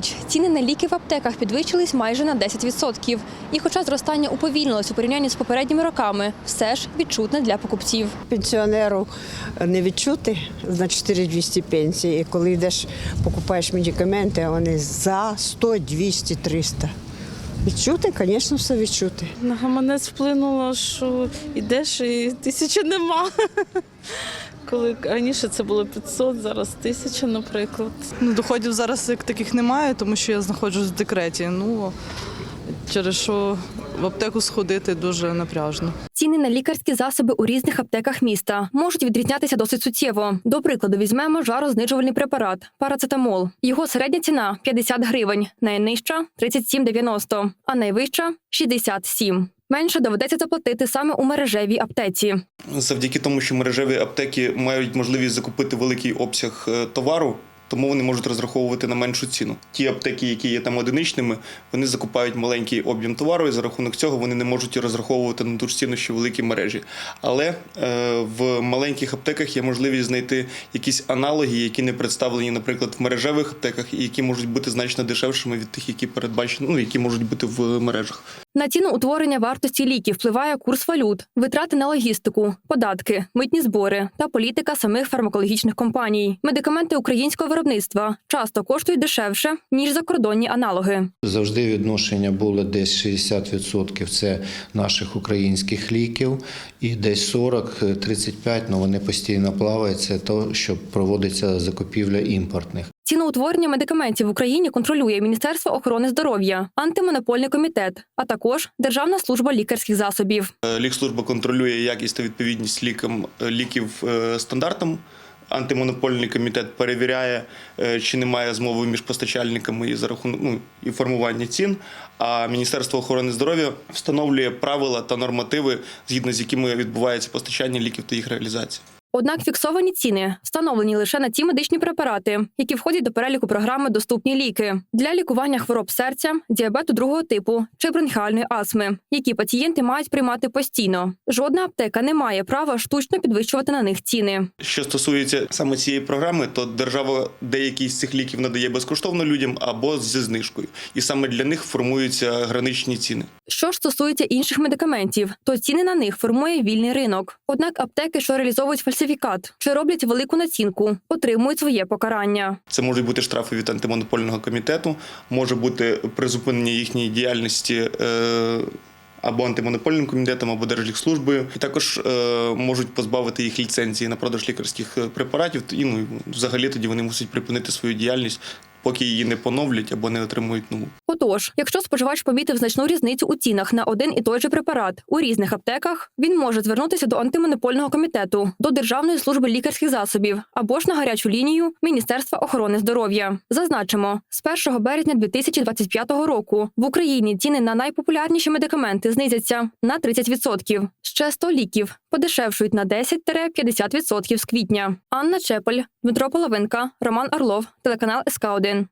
Цьогоріч ціни на ліки в аптеках підвищились майже на 10%. І хоча зростання уповільнилось у порівнянні з попередніми роками, все ж відчутне для покупців. Пенсіонеру не відчути на 4200 пенсії. І коли йдеш, покупаєш медикаменти, вони за 100, 200, 300. Відчути, звісно, все відчути. На гаманець вплинуло, що йдеш і тисячі нема. Коли раніше це було 500, зараз тисяча, наприклад. Ну, доходів зараз як таких немає, тому що я знаходжусь в декреті. Ну через що в аптеку сходити дуже напряжно. Ціни на лікарські засоби у різних аптеках міста можуть відрізнятися досить суттєво. До прикладу, візьмемо жарознижувальний препарат парацетамол. Його середня ціна 50 гривень, найнижча 37,90, а найвища 67. Менше доведеться заплатити саме у мережевій аптеці. завдяки тому, що мережеві аптеки мають можливість закупити великий обсяг е, товару. Тому вони можуть розраховувати на меншу ціну. Ті аптеки, які є там одиничними, вони закупають маленький об'єм товару, і за рахунок цього вони не можуть розраховувати на ту ж ціну, що великі мережі. Але е, в маленьких аптеках є можливість знайти якісь аналоги, які не представлені, наприклад, в мережевих аптеках, і які можуть бути значно дешевшими від тих, які передбачені, ну які можуть бути в мережах. На ціну утворення вартості ліків впливає курс валют, витрати на логістику, податки, митні збори та політика самих фармакологічних компаній. Медикаменти українського виробництва часто коштують дешевше ніж закордонні аналоги. Завжди відношення було десь 60% це наших українських ліків, і десь 40-35, ну вони постійно плавають. Це то, що проводиться закупівля імпортних. Ціноутворення медикаментів в Україні контролює Міністерство охорони здоров'я, антимонопольний комітет, а також Державна служба лікарських засобів. Е, Лікслужба контролює якість та відповідність лікам е, ліків е, стандартам. Антимонопольний комітет перевіряє, чи немає змови між постачальниками і за рахунок ну, і формування цін. А Міністерство охорони здоров'я встановлює правила та нормативи, згідно з якими відбувається постачання ліків та їх реалізація. Однак фіксовані ціни встановлені лише на ті медичні препарати, які входять до переліку програми Доступні ліки для лікування хвороб серця, діабету другого типу чи бронхіальної астми, які пацієнти мають приймати постійно. Жодна аптека не має права штучно підвищувати на них ціни. Що стосується саме цієї програми, то держава деякі з цих ліків надає безкоштовно людям або зі знижкою, і саме для них формуються граничні ціни. Що ж стосується інших медикаментів, то ціни на них формує вільний ринок. Однак аптеки, що реалізовують фальсифікат чи роблять велику націнку, отримують своє покарання. Це можуть бути штрафи від антимонопольного комітету, може бути призупинення їхньої діяльності. Е- або антимонопольним комітетом, або Держлікслужбою, і також е, можуть позбавити їх ліцензії на продаж лікарських е, препаратів. І ну взагалі тоді вони мусять припинити свою діяльність, поки її не поновлять або не отримують нову. Отож, якщо споживач помітив значну різницю у цінах на один і той же препарат у різних аптеках, він може звернутися до антимонопольного комітету, до Державної служби лікарських засобів або ж на гарячу лінію Міністерства охорони здоров'я. Зазначимо, з 1 березня 2025 року в Україні ціни на найпопулярніші медикаменти знизяться на 30%. Ще 100 ліків подешевшують на 10-50% з квітня. Анна Чепель, Дмитро Половинка, Роман Орлов, телеканал СК 1